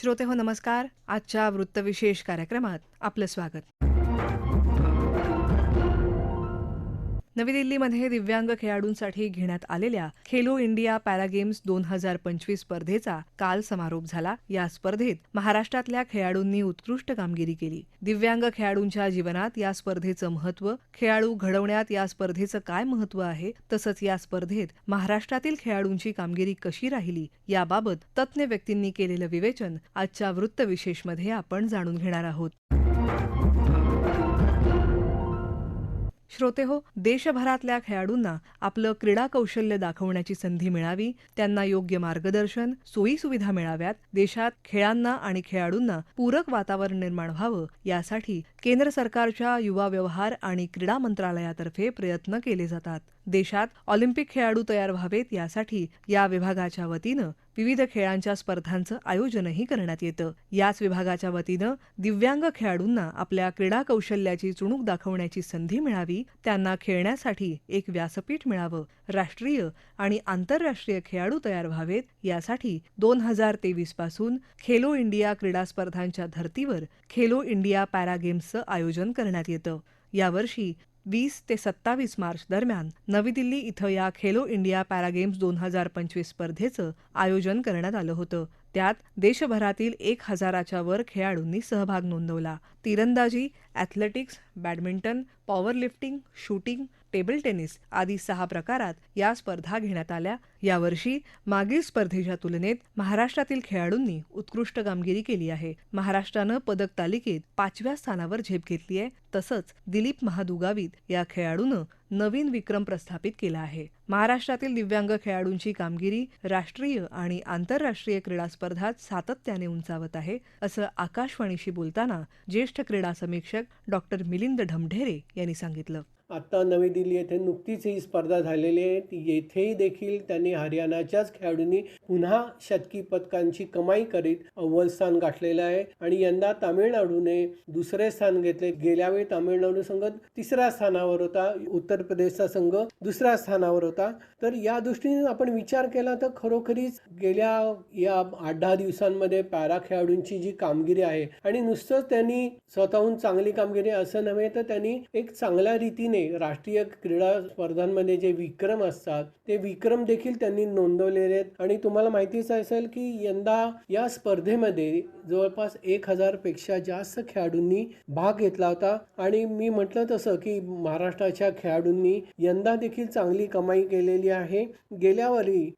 श्रोते हो नमस्कार. आजच्या वृत्तविशेष कार्यक्रमात आपलं स्वागत. नवी दिल्लीमध्ये दिव्यांग खेळाडूंसाठी घेण्यात आलेल्या खेलो इंडिया पॅरागेम्स दोन हजार पंचवीस स्पर्धेचा काल समारोप झाला. या स्पर्धेत महाराष्ट्रातल्या खेळाडूंनी उत्कृष्ट कामगिरी केली. दिव्यांग खेळाडूंच्या जीवनात या स्पर्धेचं महत्त्व खेळाडू घडवण्यात या स्पर्धेचं काय महत्त्व आहे तसंच या स्पर्धेत महाराष्ट्रातील खेळाडूंची कामगिरी कशी राहिली याबाबत तज्ज्ञ व्यक्तींनी केलेलं विवेचन आजच्या वृत्तविशेषमध्ये आपण जाणून घेणार आहोत. श्रोते हो देशभरातल्या खेळाडूंना आपलं क्रीडा कौशल्य दाखवण्याची संधी मिळावी त्यांना योग्य मार्गदर्शन सोयी सुविधा मिळाव्यात देशात खेळांना आणि खेळाडूंना पूरक वातावरण निर्माण व्हावं यासाठी केंद्र सरकारच्या युवा व्यवहार आणि क्रीडा मंत्रालयातर्फे प्रयत्न केले जातात. देशात ऑलिम्पिक खेळाडू तयार व्हावेत यासाठी या विभागाच्या वतीनं विविध खेळांच्या स्पर्धांचं आयोजनही करण्यात येतं. याच विभागाच्या वतीनं दिव्यांग खेळाडूंना आपल्या क्रीडा कौशल्याची चुणूक दाखवण्याची संधी मिळावी त्यांना खेळण्यासाठी एक व्यासपीठ मिळावं. राष्ट्रीय आणि आंतरराष्ट्रीय खेळाडू तयार व्हावेत यासाठी दोन हजार तेवीसपासून खेलो इंडिया क्रीडा स्पर्धांच्या धर्तीवर खेलो इंडिया पॅरा गेम्सचं आयोजन करण्यात येतं. यावर्षी वीस ते सत्तावीस मार्च दरम्यान नवी दिल्ली इथं या खेलो इंडिया पॅरागेम्स दोन हजार पंचवीस स्पर्धेचं आयोजन करण्यात आलं होतं. त्यात देशभरातील एक हजाराच्या वर खेळाडूंनी सहभाग नोंदवला. तिरंदाजी athletics badminton power lifting shooting table tennis आदी सहा प्रकारात या स्पर्धा घेण्यात आल्या. यावर्षी मागील स्पर्धेच्या तुलनेत महाराष्ट्रातील खेळाडूंनी उत्कृष्ट कामगिरी केली आहे. महाराष्ट्रानं पदक तालिकेत पाचव्या स्थानावर झेप घेतली आहे. तसंच दिलीप महादुगावीत या खेळाडूनं नवीन विक्रम प्रस्थापित केला आहे. महाराष्ट्रातील दिव्यांग खेळाडूंची कामगिरी राष्ट्रीय आणि आंतरराष्ट्रीय क्रीडा स्पर्धात सातत्याने उंचावत आहे असं आकाशवाणीशी बोलताना ज्येष्ठ क्रीडा समीक्षक डॉक्टर मिलिंद ढमढेरे यांनी सांगितलं. आत्ता नवी दिल्ली येथे नुकतीच ही स्पर्धा झालेली आहे. येथेही देखील त्यांनी हरियाणाच्याच खेळाडूंनी पुन्हा शतकी पदकांची कमाई करीत अव्वल स्थान गाठलेलं आहे. आणि यंदा तामिळनाडूने दुसरे स्थान घेतले. गेल्यावेळी तामिळनाडू संघ तिसऱ्या स्थानावर होता. उत्तर प्रदेशचा संघ दुसऱ्या स्थानावर होता. तर या दृष्टीने आपण विचार केला तर खरोखरीच गेल्या या आठ दहा दिवसांमध्ये पॅरा खेळाडूंची जी कामगिरी आहे आणि नुसतंच त्यांनी स्वतःहून चांगली कामगिरी असं नव्हे तर त्यांनी एक चांगल्या रीतीने राष्ट्रीय क्रीडा स्पर्धांमध्ये जे विक्रम असतात ते विक्रम देखील त्यांनी नोंदवलेले आहेत. आणि तुम्हाला माहितीच असेल की यंदा या स्पर्धेमध्ये जवळपास एक हजारपेक्षा जास्त खेळाडूंनी भाग घेतला होता. आणि मी म्हटलं तसं की महाराष्ट्राच्या खेळाडूंनी यंदा देखील चांगली कमाई केलेली आहे. गेल्या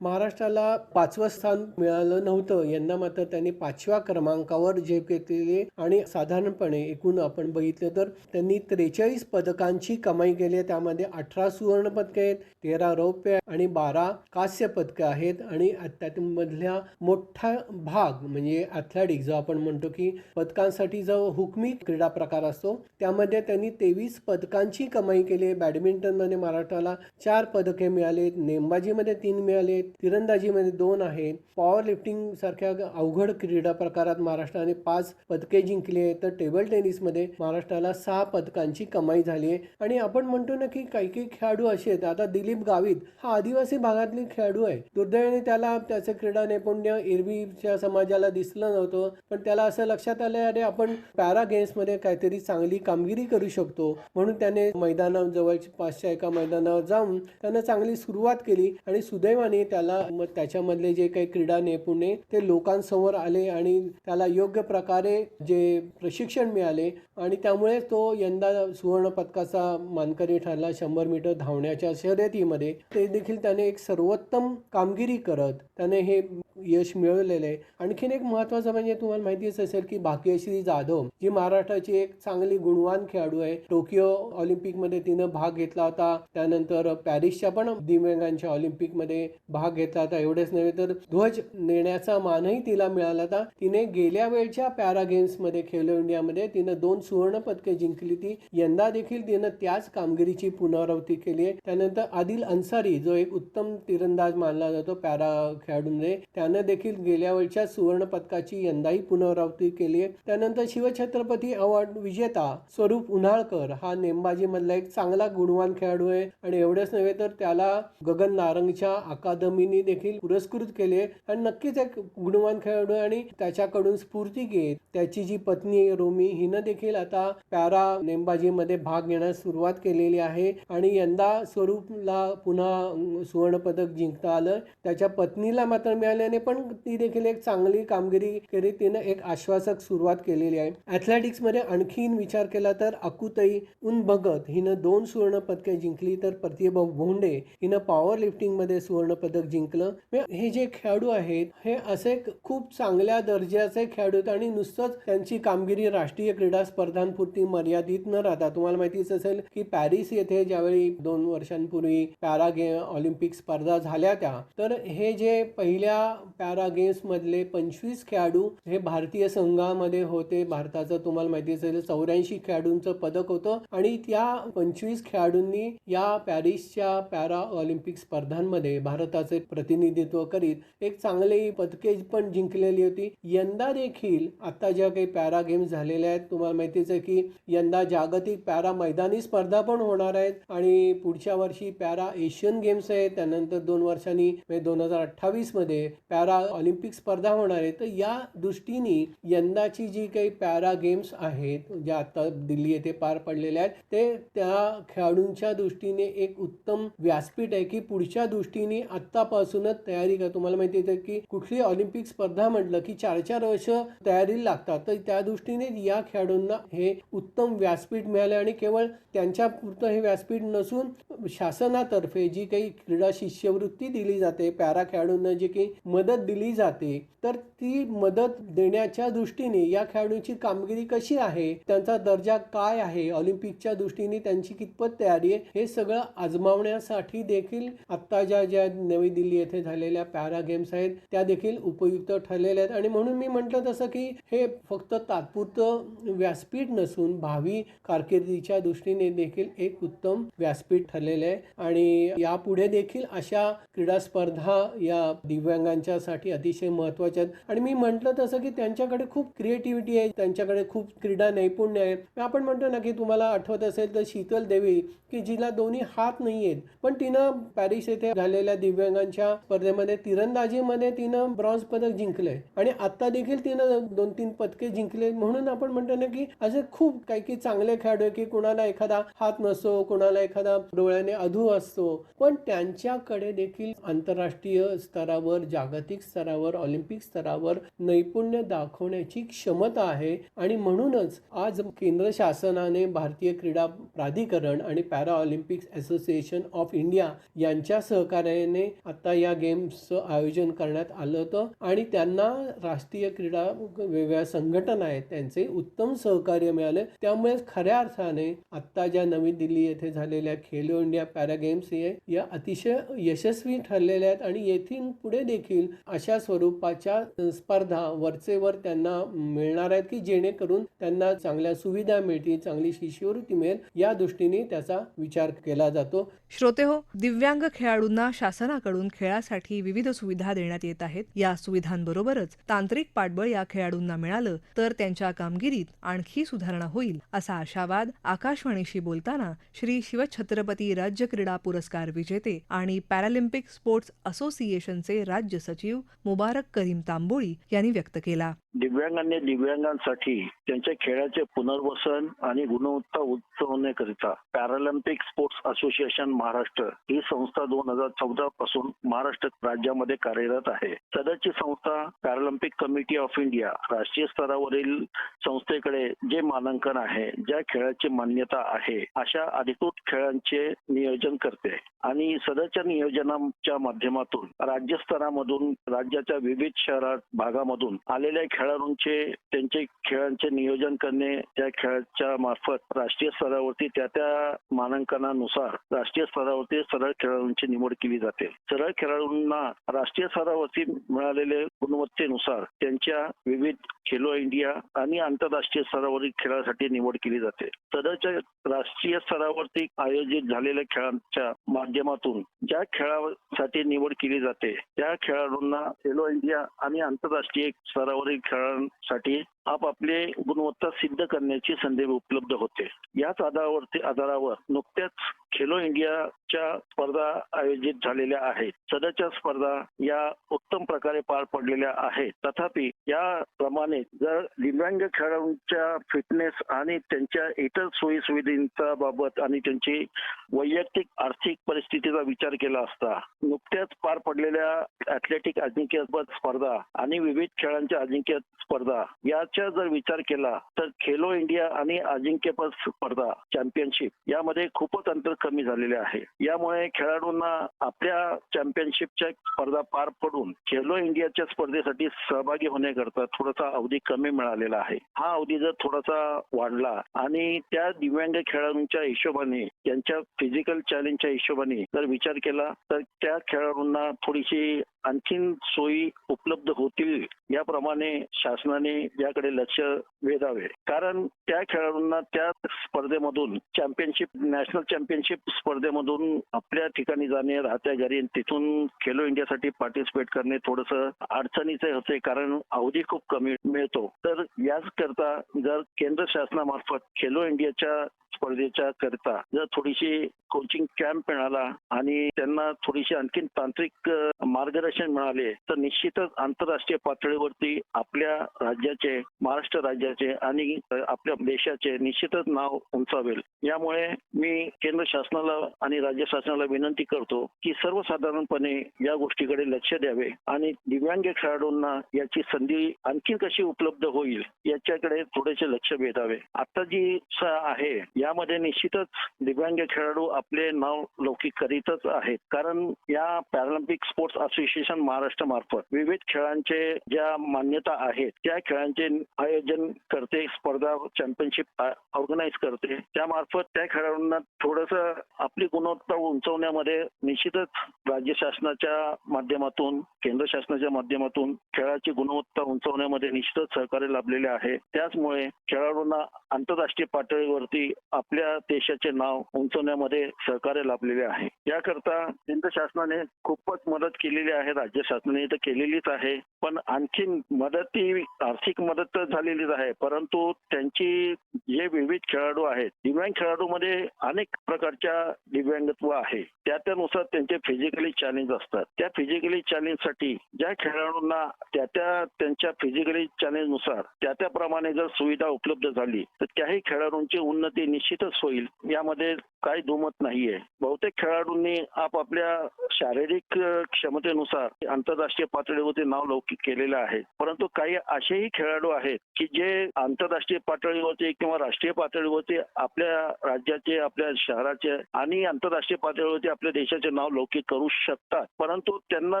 महाराष्ट्राला पाचवं स्थान मिळालं नव्हतं. यंदा मात्र त्यांनी पाचव्या क्रमांकावर झेप घेतलेली आणि साधारणपणे एकूण आपण बघितलं तर त्यांनी त्रेचाळीस पदकांची कमाई केली आहे त्यामध्ये अठरा सुवर्णपदके आहेत तेरा रौप्य आणि बारा कांस्य पदकं आहेत. आणि त्यामधल्या मोठा भाग म्हणजे ॲथलेटिक्स जो आपण म्हणतो की पदकांसाठी जो हुकमी क्रीडा प्रकार असतो त्यामध्ये त्यांनी तेवीस पदकांची कमाई केली आहे. बॅडमिंटनमध्ये महाराष्ट्राला चार पदके मिळालेत नेमबाजीमध्ये तीन मिळाले तिरंदाजीमध्ये दोन आहेत. पॉवर लिफ्टिंग सारख्या अवघड क्रीडा प्रकारात महाराष्ट्राने पाच पदके जिंकली आहेत. तर टेबल टेनिसमध्ये महाराष्ट्राला सहा पदकांची कमाई झाली आहे. आणि आपण आपण म्हणतो ना की काही काही खेळाडू असे आहेत. आता दिलीप गावित हा आदिवासी भागातले खेळाडू आहे. दुर्दैवाने त्याला त्याचं क्रीडा नैपुण्य एरवीच्या समाजाला दिसलं नव्हतं. पण त्याला असं लक्षात आलं अरे आपण पॅरा गेम्समध्ये काहीतरी चांगली कामगिरी करू शकतो. म्हणून त्याने मैदानाजवळ पाचच्या एका मैदानावर जाऊन त्यानं चांगली सुरुवात केली आणि सुदैवाने त्याला मग त्याच्यामधले जे काही क्रीडा नैपुण्य ते लोकांसमोर आले आणि त्याला योग्य प्रकारे जे प्रशिक्षण मिळाले आणि त्यामुळे तो यंदा सुवर्ण पदकाचा मानकरी ठरला शंभर मीटर धावण्याच्या शर्यतीमध्ये ते देखील त्याने एक सर्वोत्तम कामगिरी करत त्याने हे यश मिळवलेलं आहे. आणखीन एक महत्वाचं म्हणजे तुम्हाला माहितीच असेल की भाग्यश्री जाधव जी महाराष्ट्राची एक चांगली गुणवान खेळाडू आहे. टोकियो ऑलिम्पिकमध्ये तिनं भाग घेतला होता. त्यानंतर पॅरिसच्या पण दिव्यांगांच्या ऑलिम्पिकमध्ये भाग घेतला होता. एवढेच नव्हे तर ध्वज नेण्याचा मानही तिला मिळाला होता. तिने गेल्या वेळच्या पॅरा गेम्समध्ये खेलो इंडियामध्ये तिनं दोन सुवर्ण पदके जिंकली ती. यंदा देखील तिनं त्याच कामगिरीची पुनरावृत्ती केली आहे. त्यानंतर आदिल अन्सारी जो एक उत्तम तिरंदाज मानला जातो पॅरा खेळाडूंमध्ये त्या त्यानं देखील गेल्या वेळच्या सुवर्णपदकाची यंदाही पुनरावृत्ती केली आहे. त्यानंतर शिवछत्रपती अवॉर्ड विजेता स्वरूप उन्हाळकर हा नेमबाजी मधला एक चांगला गुणवान खेळाडू आहे. आणि एवढंच नव्हे तर त्याला गगन नारंगच्या अकादमीने देखील पुरस्कृत केले आणि नक्कीच एक गुणवान खेळाडू आहे. आणि त्याच्याकडून स्फूर्ती घेत त्याची जी पत्नी रोमी हिनं देखील आता पॅरा नेमबाजीमध्ये भाग घेण्यास सुरुवात केलेली आहे. आणि यंदा स्वरूपला पुन्हा सुवर्णपदक जिंकता आलं. त्याच्या पत्नीला मात्र मिळाल्याने पण ती देखील एक चांगली कामगिरी केली. तिनं एक आश्वासक सुरुवात केलेली आहे. ॲथलेटिक्समध्ये आणखीन विचार केला तर अकुतई उन भगत हिनं दोन सुवर्ण पदके जिंकली तर प्रतिभा भोंडे हिनं पॉवर लिफ्टिंगमध्ये सुवर्ण पदक जिंकलं म्हणजे हे जे खेळाडू आहेत हे असे खूप चांगल्या दर्जाचे खेळाडू आहेत आणि नुसतंच त्यांची कामगिरी राष्ट्रीय क्रीडा स्पर्धांपुरती मर्यादित न राहता. तुम्हाला माहितीच असेल की पॅरिस येथे ज्यावेळी दोन वर्षांपूर्वी पॅरा गे ऑलिम्पिक स्पर्धा झाल्या त्या तर हे जे पहिल्या पॅरा गेम्स मधले पंचवीस खेळाडू हे भारतीय संघामध्ये होते. भारताचं तुम्हाला माहिती असेल चौऱ्याऐंशी खेळाडूंचं पदक होतं आणि त्या पंचवीस खेळाडूंनी या पॅरिसच्या पॅरा ऑलिम्पिक स्पर्धांमध्ये भारताचे प्रतिनिधित्व करीत एक चांगली पदके पण जिंकलेली होती. यंदा देखील आता ज्या काही पॅरा गेम्स झालेल्या आहेत तुम्हाला माहितीच आहे की यंदा जागतिक पॅरा मैदानी स्पर्धा पण होणार आहेत आणि पुढच्या वर्षी पॅरा एशियन गेम्स आहेत. त्यानंतर दोन वर्षांनी म्हणजे दोन हजार अठ्ठावीसमध्ये पॅरा ऑलिम्पिक स्पर्धा होणार आहे. तर या दृष्टीने यंदाची जी काही पॅरा गेम्स आहेत ज्या आता दिल्ली येथे पार पडलेल्या आहेत ते त्या खेळाडूंच्या दृष्टीने एक उत्तम व्यासपीठ आहे की पुढच्या दृष्टीने आत्तापासूनच तयारी करा तुम्हाला माहिती आहे की कुठली ऑलिम्पिक स्पर्धा म्हटलं की चार चार वर्ष तयारीला लागतात. तर त्या दृष्टीने या खेळाडूंना हे उत्तम व्यासपीठ मिळाले आणि केवळ त्यांच्या पुरतं हे व्यासपीठ नसून शासनातर्फे जी काही क्रीडा शिष्यवृत्ती दिली जाते पॅरा खेळाडूंना जी काही मदत मदत दिली जाते तर ती मदत देण्याच्या दृष्टीने या खेळाडूंची कामगिरी कशी आहे त्यांचा दर्जा काय आहे ऑलिम्पिकच्या दृष्टीने त्यांची कितपत तयारी आहे हे सगळं आजमावण्यासाठी देखील आत्ता ज्या ज्या नवी दिल्ली येथे झालेल्या पॅरा गेम्स आहेत त्या देखील उपयुक्त ठरलेल्या आहेत. आणि म्हणून मी म्हटलं तसं की हे फक्त तात्पुरतं व्यासपीठ नसून भावी कारकिर्दीच्या दृष्टीने देखील एक उत्तम व्यासपीठ ठरलेलं आहे. आणि यापुढे देखील अशा क्रीडा स्पर्धा या दिव्यांगांच्या दिव्यांगांच्यासाठी अतिशय महत्त्वाच्या आहेत. आणि मी म्हटलं तसं की त्यांच्याकडे खूप क्रिएटिव्हिटी आहे त्यांच्याकडे खूप क्रीडा नैपुण्य आहे. आपण म्हणतो ना की तुम्हाला आठवत असेल तर शीतल देवी की जिला दोन्ही हात नाही आहेत. पण तिनं पॅरिस येथे झालेल्या दिव्यांगांच्या स्पर्धेमध्ये तिरंदाजीमध्ये तिनं ब्रॉन्झ पदक जिंकलंय. आणि आता देखील तिनं दोन तीन पदके जिंकले म्हणून आपण म्हणतो ना की असे खूप काही काही चांगले खेळाडू आहे की कुणाला एखादा हात नसतो कुणाला एखादा डोळ्याने अधू असतो. पण त्यांच्याकडे देखील आंतरराष्ट्रीय स्तरावर जागतिक स्तरावर ऑलिम्पिक स्तरावर नैपुण्य दाखवण्याची क्षमता आहे. आणि म्हणूनच आज केंद्र शासनाने भारतीय क्रीडा प्राधिकरण आणि para Olympics association of India यांच्या सहकार्याने आता या गेम्सचं आयोजन करण्यात आलं होतं. आणि त्यांना राष्ट्रीय क्रीडा वेगवेगळ्या संघटना आहेत त्यांचे उत्तम सहकार्य मिळाले. त्यामुळे खऱ्या अर्थाने आत्ता ज्या नवी दिल्ली येथे झालेल्या खेलो इंडिया पॅरा गेम्स हे या अतिशय यशस्वी ठरलेल्या आहेत. आणि येथील पुढे देखील अशा स्वरूपाच्या स्पर्धा वरचेवर त्यांना मिळणार आहेत की जेणेकरून त्यांना चांगल्या सुविधा मिळतील चांगली शिष्यवृत्ती मिळेल या दृष्टीने त्याचा विचार केला जातो. श्रोते हो दिव्यांग खेळाडूंना शासनाकडून खेळासाठी विविध सुविधा देण्यात येत आहेत. या सुविधांबरोबरच तांत्रिक पाठबळ या खेळाडूंना मिळालं तर त्यांच्या कामगिरीत आणखी सुधारणा होईल असा आशावाद आकाशवाणीशी बोलताना श्री शिवछत्रपती राज्य क्रीडा पुरस्कार विजेते आणि पॅरालिम्पिक स्पोर्ट्स असोसिएशनचे राज्य सचिव मुबारक करीम तांबोळी यांनी व्यक्त केला. दिव्यांगांनी दिव्यांगांसाठी त्यांच्या खेळाचे पुनर्वसन आणि गुणवत्ता उंचवण्याकरिता पॅरालिम्पिक स्पोर्ट्स असोसिएशन महाराष्ट्र ही संस्था दोन हजार चौदा पासून महाराष्ट्र राज्यामध्ये कार्यरत आहे. सदरची संस्था पॅरालिम्पिक कमिटी ऑफ इंडिया राष्ट्रीय स्तरावरील संस्थेकडे जे मानांकन आहे ज्या खेळाची मान्यता आहे अशा अधिकृत खेळांचे नियोजन करते. आणि सदरच्या नियोजनाच्या माध्यमातून राज्य स्तरामधून राज्याच्या विविध शहरात भागामधून आलेल्या खेळाडूंचे त्यांचे खेळांचे नियोजन करणे त्या खेळाच्या मार्फत राष्ट्रीय स्तरावरती त्या त्या मानांकनानुसार राष्ट्रीय स्तरावरती सरळ खेळाडूंची निवड केली जाते. सरळ खेळाडूंना राष्ट्रीय स्तरावरती मिळालेले गुणवत्तेनुसार त्यांच्या विविध खेलो इंडिया आणि आंतरराष्ट्रीय स्तरावरील खेळासाठी निवड केली जाते. सदरच्या राष्ट्रीय स्तरावरती आयोजित झालेल्या खेळांच्या माध्यमातून ज्या खेळासाठी निवड केली जाते त्या खेळाडू खेळाडूंना खेलो इंडिया आणि आंतरराष्ट्रीय स्तरावरील खेळांसाठी आपापले गुणवत्ता सिद्ध करण्याची संधी उपलब्ध होते. याच आधारावरती आधारावर नुकत्याच खेलो इंडियाच्या स्पर्धा आयोजित झालेल्या आहेत. सध्याच्या स्पर्धा या उत्तम प्रकारे पार पडलेल्या आहेत. तथापि या प्रमाणे जर दिव्यांग खेळाडूंच्या फिटनेस आणि त्यांच्या इतर सोयी सुविधांचा बाबत आणि त्यांची वैयक्तिक आर्थिक परिस्थितीचा विचार केला असता नुकत्याच पार पडलेल्या ऍथलेटिक अजिंक्यपद स्पर्धा आणि विविध खेळांच्या अजिंक्य स्पर्धा याचा जर विचार केला तर खेलो इंडिया आणि अजिंक्यपद स्पर्धा चॅम्पियनशिप यामध्ये खूपच अंतर कमी झालेले आहे. यामुळे खेळाडूंना आपल्या चॅम्पियनशिपच्या स्पर्धा पार पडून खेलो इंडियाच्या स्पर्धेसाठी सहभागी होण्याकरता थोडासा अवधी कमी मिळालेला आहे. हा अवधी जर थोडासा वाढला आणि त्या दिव्यांग खेळाडूंच्या हिशोबाने त्यांच्या फिजिकल चॅलेंजच्या हिशोबाने जर विचार केला तर त्या खेळाडूंना थोडीशी आणखीन सोयी उपलब्ध होतील याप्रमाणे शासनाने याकडे लक्ष वेधावे. कारण त्या खेळाडूंना त्या स्पर्धेमधून चॅम्पियनशिप नॅशनल चॅम्पियनशिप स्पर्धेमधून आपल्या ठिकाणी जाणे राहत्या घरी तिथून खेलो इंडियासाठी पार्टिसिपेट करणे थोडस अडचणीचे होते कारण अवधी खूप कमी मिळतो. तर याच करता जर केंद्र शासनामार्फत खेलो इंडियाच्या स्पर्धेच्या करता जर थोडीशी कोचिंग कॅम्प मिळाला आणि त्यांना थोडीशी आणखीन तांत्रिक मार्गदर्शन मार्गदर्शन मिळाले तर निश्चितच आंतरराष्ट्रीय पातळीवरती आपल्या राज्याचे महाराष्ट्र राज्याचे आणि आपल्या देशाचे निश्चितच नाव उंचावेल. यामुळे मी केंद्र शासनाला आणि राज्य शासनाला विनंती करतो की सर्वसाधारणपणे या गोष्टीकडे लक्ष द्यावे आणि दिव्यांग खेळाडूंना याची संधी आणखी कशी उपलब्ध होईल याच्याकडे थोडेसे लक्ष वेधावे. आता जी आहे यामध्ये निश्चितच दिव्यांग खेळाडू आपले नाव लौकिक करीतच आहेत. कारण या पॅरालिम्पिक स्पोर्ट्स असोसिएशन महाराष्ट्र मार्फत विविध खेळांचे ज्या मान्यता आहेत त्या खेळांचे आयोजन करते स्पर्धा चॅम्पियनशिप ऑर्गनाईज करते. त्यामार्फत त्या खेळाडूंना थोडस आपली गुणवत्ता उंचवण्यामध्ये निश्चितच राज्य शासनाच्या माध्यमातून केंद्र शासनाच्या माध्यमातून खेळाची गुणवत्ता उंचवण्यामध्ये निश्चितच सहकार्य लाभलेले आहे. त्याचमुळे खेळाडूंना आंतरराष्ट्रीय पातळीवरती आपल्या देशाचे नाव उंचवण्यामध्ये सहकार्य लाभलेले आहे. याकरता केंद्र शासनाने खूपच मदत केलेली आहे. राज्य शासनाने तर केलेलीच आहे. पण आणखीन मदत ही आर्थिक मदत तर झालेलीच आहे. परंतु त्यांची जे विविध खेळाडू आहेत दिव्यांग खेळाडूमध्ये अनेक प्रकारच्या दिव्यांगत्व आहे. त्या त्यानुसार त्यांचे फिजिकली चॅलेंज असतात. त्या फिजिकली चॅलेंजसाठी ज्या खेळाडूंना त्या त्या त्यांच्या फिजिकली चॅलेंजनुसार त्या त्याप्रमाणे जर सुविधा उपलब्ध झाली तर त्याही खेळाडूंची उन्नती निश्चितच होईल. यामध्ये काही दुमत नाहीये. बहुतेक खेळाडूंनी आपापल्या शारीरिक क्षमतेनुसार नुसार आंतरराष्ट्रीय पातळीवरती नाव लौकिक केलेलं आहे. परंतु काही असेही खेळाडू आहेत की जे आंतरराष्ट्रीय पातळीवरती किंवा राष्ट्रीय पातळीवरती आपल्या राज्याचे आपल्या शहराचे आणि आंतरराष्ट्रीय पातळीवरती आपल्या देशाचे नाव लौकिक करू शकतात. परंतु त्यांना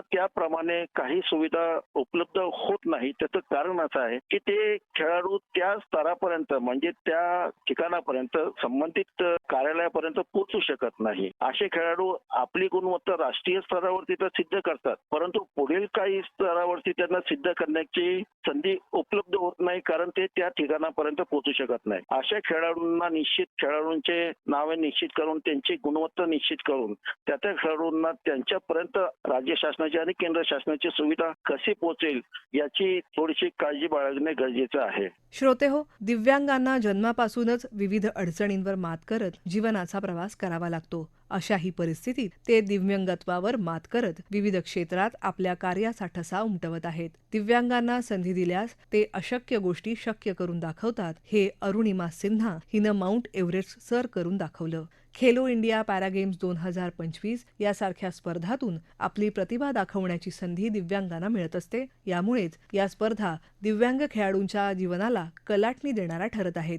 त्याप्रमाणे काही सुविधा उपलब्ध होत नाही. त्याचं कारण असं आहे की ते खेळाडू त्या स्तरापर्यंत म्हणजे त्या ठिकाणापर्यंत संबंधित कार्यालयापर्यंत पोहोचू शकत नाही. असे खेळाडू आपली गुणवत्ता राष्ट्रीय स्तरावरती तर सिद्ध करतात. परंतु पुढील काही स्तरावरती त्यांना सिद्ध करण्याची संधी उपलब्ध होत नाही कारण ते त्या ठिकाणापर्यंत पोहोचू शकत नाही. अशा खेळाडूंना निश्चित खेळाडूंचे नावे निश्चित करून त्यांची गुणवत्ता निश्चित करून त्या त्या खेळाडूंना त्यांच्यापर्यंत राज्य शासनाची आणि केंद्र शासनाची सुविधा कशी पोहोचेल याची थोडीशी काळजी बाळगणे गरजेचं आहे. श्रोते हो दिव्यांगांना जन्मापासूनच विविध अडचणींवर मात करत जीवनाचा प्रवास करावा लागतो. अशाही परिस्थितीत ते दिव्यांगत्वावर मात करत विविध क्षेत्रात आपल्या कार्याचा ठसा उमटवत आहेत. दिव्यांगांना संधी दिल्यास ते अशक्य गोष्टी शक्य करून दाखवतात हे अरुणिमा सिन्हा हिनं माउंट एव्हरेस्ट सर करून दाखवलं. खेलो इंडिया पॅरागेम्स दोन हजार पंचवीस यासारख्या स्पर्धातून आपली प्रतिभा दाखवण्याची संधी दिव्यांगांना मिळत असते. यामुळेच या स्पर्धा दिव्यांग खेळाडूंच्या जीवनाला कलाटणी देणाऱ्या ठरत आहेत.